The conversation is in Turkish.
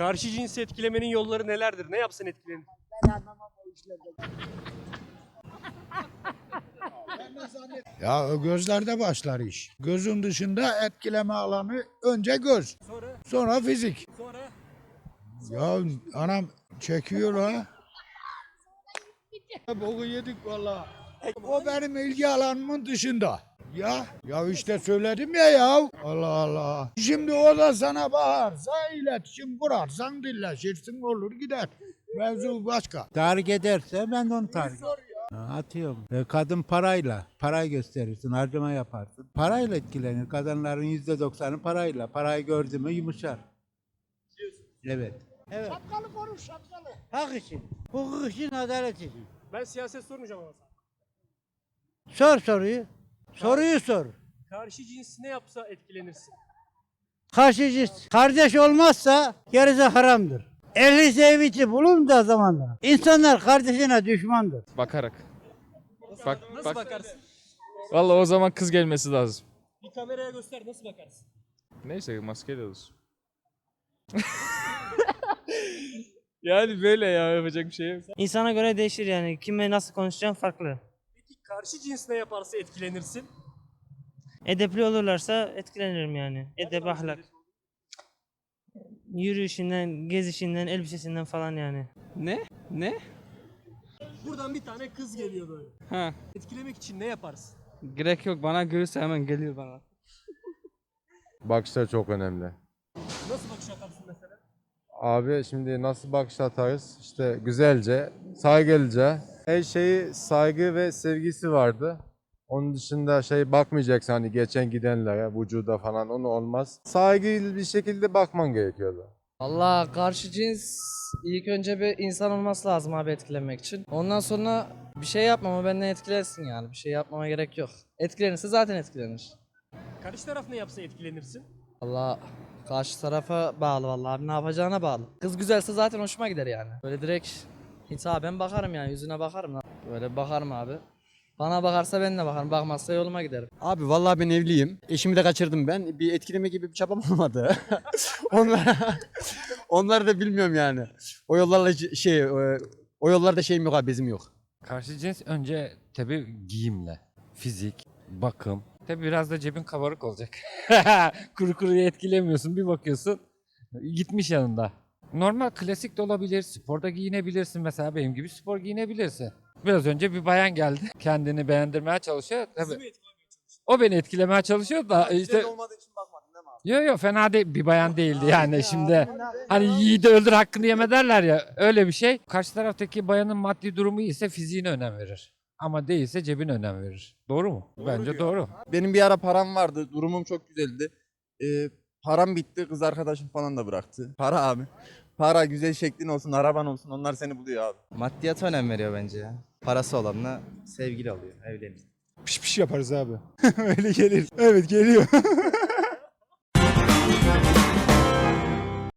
Karşı cinsi etkilemenin yolları nelerdir? Ne yapsın etkilenir? Ya o gözlerde başlar iş. Gözün dışında etkileme alanı önce göz. Sonra Sonra fizik. sonra Ya anam çekiyor ha. Boku yedik valla. O benim ilgi alanımın dışında. Ya ya işte söyledim ya ya. Allah Allah. Şimdi o da sana bağırsa iletişim kurarsan dilleşirsin olur gider. Mevzu başka. Tahrik ederse ben de onu tahrik Ha, Atıyorum. E, Kadın parayla, parayı gösterirsin, harcama yaparsın. Parayla etkilenir. Kadınların yüzde doksanı parayla. Parayı gördü mü yumuşar. Evet. Evet. Şapkalı konuş şapkalı. Hak için, hukuk için, adalet için. ben siyaset sormayacağım ama sana. Sor soruyu. Soruyu sor. Karşı cins ne yapsa etkilenirsin. Karşı cins kardeş olmazsa gerisi haramdır. Ehli sevgici bulunduğu zamanda insanlar kardeşine düşmandır. Bakarak. Bak, Nasıl bak. bakarsın? Vallahi o zaman kız gelmesi lazım. Bir kameraya göster nasıl bakarsın? Neyse maskeyle olsun. yani böyle ya yapacak bir şey yok. İnsana göre değişir yani. Kime nasıl konuşacağım farklı. Karşı cins ne yaparsa etkilenirsin? Edepli olurlarsa etkilenirim yani. Edep, ahlak. Yürüyüşünden, gezişinden, elbisesinden falan yani. Ne? Ne? Buradan bir tane kız geliyor böyle. Ha. Etkilemek için ne yaparsın? Gerek yok bana görürse hemen geliyor bana. Bakışlar çok önemli. Nasıl bakış atarsın mesela? Abi şimdi nasıl bakış atarız? İşte güzelce, saygılıca. Her şeyi saygı ve sevgisi vardı. Onun dışında şey bakmayacaksın hani geçen gidenlere, vücuda falan onu olmaz. Saygılı bir şekilde bakman gerekiyordu. Allah karşı cins ilk önce bir insan olması lazım abi etkilemek için. Ondan sonra bir şey yapmama benden etkilensin yani. Bir şey yapmama gerek yok. Etkilenirse zaten etkilenir. Karşı taraf ne yapsa etkilenirsin. Allah karşı tarafa bağlı vallahi abi ne yapacağına bağlı. Kız güzelse zaten hoşuma gider yani. Böyle direkt hitaben bakarım yani yüzüne bakarım. lan. Böyle bakarım abi. Bana bakarsa ben de bakarım. Bakmazsa yoluma giderim. Abi vallahi ben evliyim. Eşimi de kaçırdım ben. Bir etkileme gibi bir çabam olmadı. Onlar onları da bilmiyorum yani. O yollarla şey e, o yollarda şeyim yok abi bezim yok. Karşı cins önce tabi giyimle, fizik, bakım. Tabi biraz da cebin kabarık olacak. kuru kuruya etkilemiyorsun bir bakıyorsun gitmiş yanında. Normal klasik de olabilir, sporda giyinebilirsin mesela benim gibi spor giyinebilirsin. Biraz önce bir bayan geldi kendini beğendirmeye çalışıyor. Tabii mı etkilemeye çalıştın? o beni etkilemeye çalışıyor da işte olmadığı için bakmadın değil mi abi? Yo yo fena değil bir bayan değildi yani şimdi. Hani yiğidi öldür hakkını yeme derler ya öyle bir şey. Karşı taraftaki bayanın maddi durumu iyiyse fiziğine önem verir. Ama değilse cebine önem verir. Doğru mu? Bence doğru. Benim bir ara param vardı. Durumum çok güzeldi. Ee, param bitti. Kız arkadaşım falan da bıraktı. Para abi. Para güzel şeklin olsun, araban olsun onlar seni buluyor abi. Maddiyata önem veriyor bence ya. Parası olanla sevgili oluyor, evleniyor. Piş piş yaparız abi. Öyle gelir. Evet geliyor.